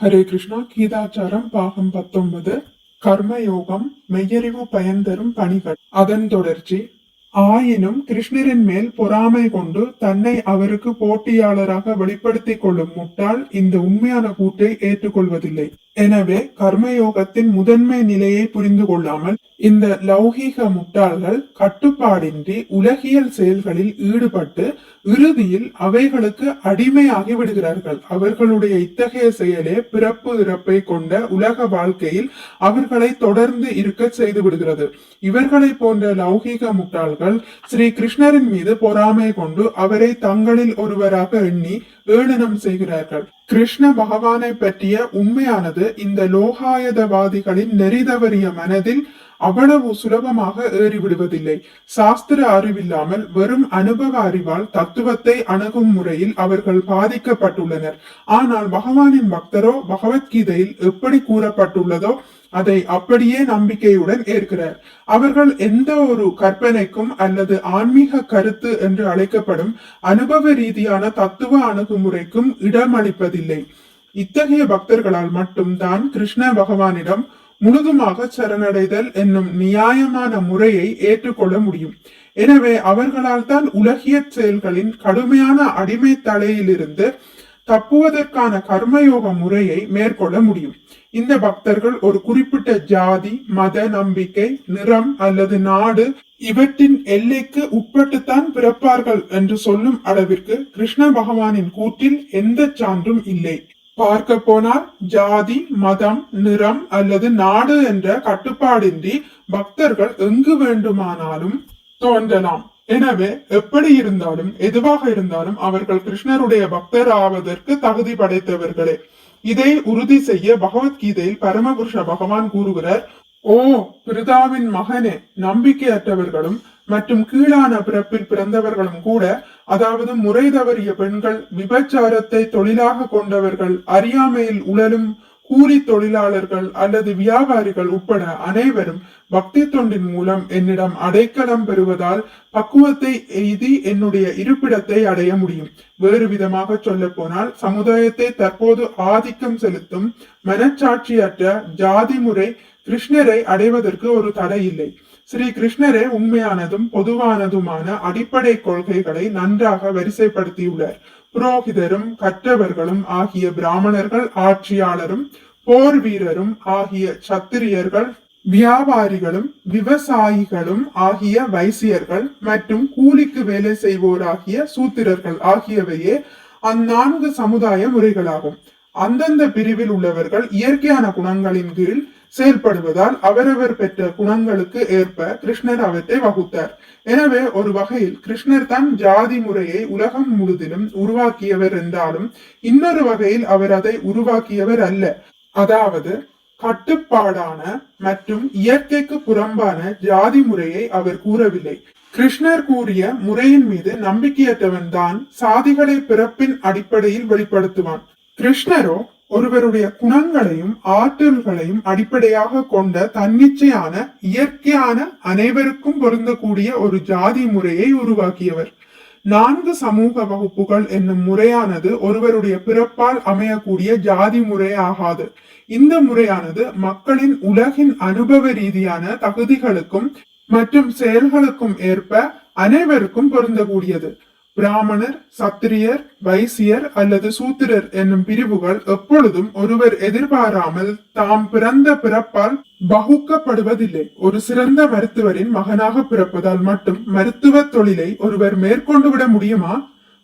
ஹரே கிருஷ்ணா கீதாச்சாரம் பாகம் பத்தொன்பது கர்மயோகம் மெய்யறிவு பயன் தரும் பணிகள். அதன் தொடர்ச்சி ஆயினும் கிருஷ்ணரின் மேல் பொறாமை கொண்டு தன்னை அவருக்கு போட்டியாளராக வெளிப்படுத்திக் கொள்ளும் முட்டாள் இந்த உண்மையான கூற்றை ஏற்றுக்கொள்வதில்லை. எனவே கர்மயோகத்தின் முதன்மை நிலையை புரிந்து கொள்ளாமல் இந்த லௌகீக முட்டாள்கள் கட்டுப்பாடின்றி உலகியல் செயல்களில் ஈடுபட்டு இறுதியில் அவைகளுக்கு அடிமையாகி விடுகிறார்கள். அவர்களுடைய இத்தகைய செயலே பிறப்பு இறப்பை கொண்ட உலக வாழ்க்கையில் அவர்களை தொடர்ந்து இருக்க செய்து விடுகிறது. இவர்களை போன்ற லௌகீக முட்டாள்கள் ஸ்ரீ கிருஷ்ணரின் மீது பொறாமை கொண்டு அவரை தங்களில் ஒருவராக எண்ணி ஏளனம் செய்கிறார்கள். கிருஷ்ண பகவானை பற்றிய உண்மையானது இந்த லோகாயதவாதிகளின் நெறிதவறிய மனதில் அவ்வளவு சுலபமாக ஏறிவிடுவதில்லை. சாஸ்திர அறிவில்லாமல் வெறும் அனுபவ அறிவால் தத்துவத்தை அணுகும் முறையில் அவர்கள் பாதிக்கப்பட்டுள்ளனர். ஆனால் பகவானின் பக்தரோ பகவத்கீதையில் எப்படி கூறப்பட்டுள்ளதோ அதை அப்படியே நம்பிக்கையுடன் ஏற்கிறார். அவர்கள் எந்த ஒரு கற்பனைக்கும் அல்லது ஆன்மீக கருத்து என்று அழைக்கப்படும் அனுபவ ரீதியான தத்துவ அணுகுமுறைக்கும் இடமளிப்பதில்லை. இத்தகைய பக்தர்களால் மட்டும்தான் கிருஷ்ண பகவானிடம் முழுதுமாக சரணடைதல் என்னும் நியாயமான முறையை ஏற்றுக்கொள்ள முடியும். எனவே அவர்களால் தான் உலகிய செயல்களின் கடுமையான அடிமை தலையிலிருந்து தப்புவதற்கான கர்மயோக முறையை மேற்கொள்ள முடியும். இந்த பக்தர்கள் ஒரு குறிப்பிட்ட ஜாதி மத நம்பிக்கை நிறம் அல்லது நாடு இவற்றின் எல்லைக்கு உட்பட்டுத்தான் பிறப்பார்கள் என்று சொல்லும் அளவிற்கு கிருஷ்ண பகவானின் கூற்றில் எந்த சான்றும் இல்லை. பார்க்க போனால் ஜாதி மதம் நிறம் அல்லது நாடு என்ற கட்டுப்பாடின்றி பக்தர்கள் எங்கு வேண்டுமானாலும் தோன்றலாம். எனவே எப்படி இருந்தாலும் எதுவாக இருந்தாலும் அவர்கள் கிருஷ்ணருடைய பக்தர் ஆவதற்கு தகுதி படைத்தவர்களே. இதை உறுதி செய்ய பகவத்கீதையில் பரமபுருஷ பகவான் கூறுகிறார் ஓ பிரிதாவின் மகனே நம்பிக்கையற்றவர்களும் மற்றும் கீழான பிறப்பில் பிறந்தவர்களும் கூட அதாவது முறை தவறிய பெண்கள் விபச்சாரத்தை தொழிலாக கொண்டவர்கள் அறியாமையில் உழலும் கூலி தொழிலாளர்கள் அல்லது வியாபாரிகள் உட்பட அனைவரும் பக்தி தொண்டின் மூலம் என்னிடம் அடைக்கலம் பெறுவதால் பக்குவத்தை எய்தி என்னுடைய இருப்பிடத்தை அடைய முடியும். வேறு விதமாக சொல்ல போனால் சமுதாயத்தை தற்போது ஆதிக்கம் செலுத்தும் மனச்சாட்சியற்ற ஜாதி முறை கிருஷ்ணரை அடைவதற்கு ஒரு தடை இல்லை ஸ்ரீ கிருஷ்ணரே உண்மையானதும் பொதுவானதுமான அடிப்படை கொள்கைகளை நன்றாக வரிசைப்படுத்தியுள்ளார். புரோகிதரும் கற்றவர்களும் ஆகிய பிராமணர்கள் ஆட்சியாளரும் போர் வீரரும் ஆகிய சத்திரியர்கள் வியாபாரிகளும் விவசாயிகளும் ஆகிய வைசியர்கள் மற்றும் கூலிக்கு வேலை செய்வோராகிய சூத்திரர்கள் ஆகியவையே அந்நான்கு சமுதாய முறைகளாகும். அந்தந்த பிரிவில் உள்ளவர்கள் இயற்கையான குணங்களின் கீழ் செயல்படுவதால் அவரவர் பெற்ற குணங்களுக்கு ஏற்ப கிருஷ்ணர் அவற்றை வகுத்தார். எனவே ஒரு வகையில் கிருஷ்ணர் தான் ஜாதி முறையை உலகம் முழுதிலும் உருவாக்கியவர் என்றாலும் இன்னொரு வகையில் அவர் அதை உருவாக்கியவர் அல்ல. அதாவது கட்டுப்பாடான மற்றும் இயற்கைக்கு புறம்பான ஜாதி முறையை அவர் கூறவில்லை. கிருஷ்ணர் கூறிய முறையின் மீது நம்பிக்கையற்றவன் தான் சாதிகளை பிறப்பின் அடிப்படையில் வெளிப்படுத்துவான். கிருஷ்ணரோ ஒருவருடைய குணங்களையும் ஆற்றல்களையும் அடிப்படையாக கொண்ட தன்னிச்சையான இயற்கையான அனைவருக்கும் பொருந்தக்கூடிய ஒரு ஜாதி முறையை உருவாக்கியவர். நான்கு சமூக வகுப்புகள் என்னும் முறையானது ஒருவருடைய பிறப்பால் அமையக்கூடிய ஜாதி முறையாகாது. இந்த முறையானது மக்களின் உலகின் அனுபவ ரீதியான தகுதிகளுக்கும் மற்றும் செயல்களுக்கும் ஏற்ப அனைவருக்கும் பொருந்தக்கூடியது. பிராமணர் சத்திரியர் வைசியர் அல்லது சூத்திரர் என்னும் பிரிவுகள் எப்பொழுதும் ஒருவர் எதிர்பாராமல் தாம் பிறந்த பிறப்பால் பகுக்கப்படுவதில்லை. ஒரு சிறந்த மருத்துவரின் மகனாக பிறப்பதால் மட்டும் மருத்துவ தொழிலை ஒருவர் மேற்கொண்டு விட முடியுமா?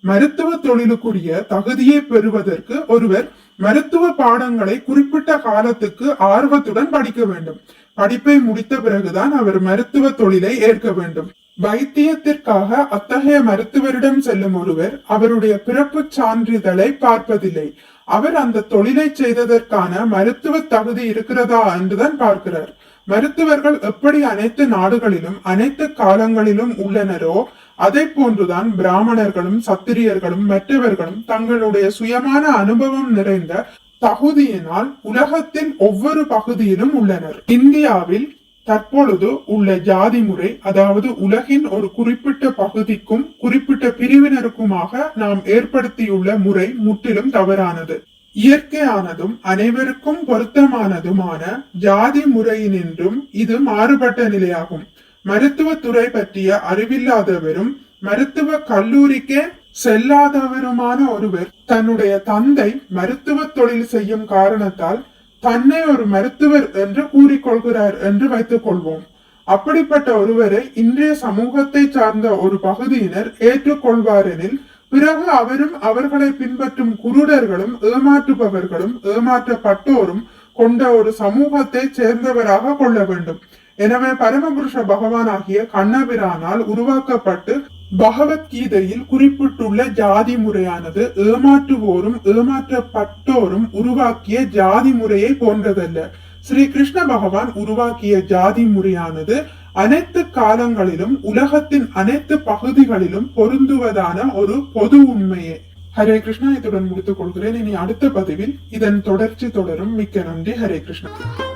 மருத்துவ தொழிலுக்குரிய தகுதியை பெறுவதற்கு ஒருவர் மருத்துவ பாடங்களை குறிப்பிட்ட காலத்துக்கு ஆர்வத்துடன் படிக்க வேண்டும். படிப்பை முடித்த பிறகுதான் அவர் மருத்துவ தொழிலை ஏற்க வேண்டும். வைத்தியத்திற்காக அத்தகைய மருத்துவரிடம் செல்லும் ஒருவர் அவருடைய பிறப்பு சான்றிதழை பார்ப்பதில்லை. அவர் அந்த தொழிலை செய்ததற்கான மருத்துவ தகுதி இருக்கிறதா என்றுதான் பார்க்கிறார். மருத்துவர்கள் எப்படி அனைத்து நாடுகளிலும் அனைத்து காலங்களிலும் உள்ளனரோ அதை போன்றுதான் பிராமணர்களும் சத்திரியர்களும் மற்றவர்களும் தங்களுடைய சுயமான அனுபவம் நிறைந்த தகுதியினால் உலகத்தின் ஒவ்வொரு பகுதியிலும் உள்ளனர். இந்தியாவில் தற்பொழுது உள்ள ஜாதி முறை அதாவது உலகின் ஒரு குறிப்பிட்ட பகுதிக்கும் குறிப்பிட்ட பிரிவினருக்குமாக நாம் ஏற்படுத்தியுள்ள முறை முற்றிலும் தவறானது. இயற்கையானதும் அனைவருக்கும் பொருத்தமானதுமான ஜாதி முறையினின்றும் இது மாறுபட்ட நிலையாகும். மருத்துவத்துறை பற்றிய அறிவில்லாதவரும் மருத்துவ கல்லூரிக்கே செல்லாதவருமான ஒருவர் தன்னுடைய தந்தை மருத்துவ தொழில் செய்யும் காரணத்தால் தன்னை ஒரு மருத்துவர் என்று கூறிக்கொள்கிறார் என்று வைத்துக் கொள்வோம் அப்படிப்பட்ட ஒருவரை இன்றைய சமூகத்தை சார்ந்த ஒரு பகுதியினர் ஏற்றுக்கொள்வாரெனில் பிறகு அவரும் அவர்களை பின்பற்றும் குருடர்களும் ஏமாற்றுபவர்களும் ஏமாற்றப்பட்டோரும் கொண்ட ஒரு சமூகத்தை சேர்ந்தவராக கொள்ள வேண்டும். எனவே பரமபுருஷ பகவானாகிய கண்ணபிரானால் உருவாக்கப்பட்டு பகவத்கீதையில் குறிப்பிட்டுள்ள ஜாதி முறையானது ஏமாற்றுவோரும் ஏமாற்றப்பட்டோரும் உருவாக்கிய ஜாதி முறையை போன்றதல்ல. ஸ்ரீ கிருஷ்ண பகவான் உருவாக்கிய ஜாதி முறையானது அனைத்து காலங்களிலும் உலகத்தின் அனைத்து பகுதிகளிலும் பொருந்துவதான ஒரு பொது உண்மையே. ஹரே கிருஷ்ணா இத்துடன் முடித்துக் கொள்கிறேன். இனி அடுத்த பதிவில் இதன் தொடர்ச்சி தொடரும். மிக்க நன்றி. ஹரே கிருஷ்ணா.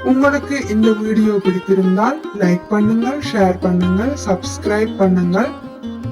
உங்களுக்கு இந்த வீடியோ பிடித்திருந்தால் லைக் பண்ணுங்கள் ஷேர் பண்ணுங்கள் சப்ஸ்கிரைப் பண்ணுங்கள்.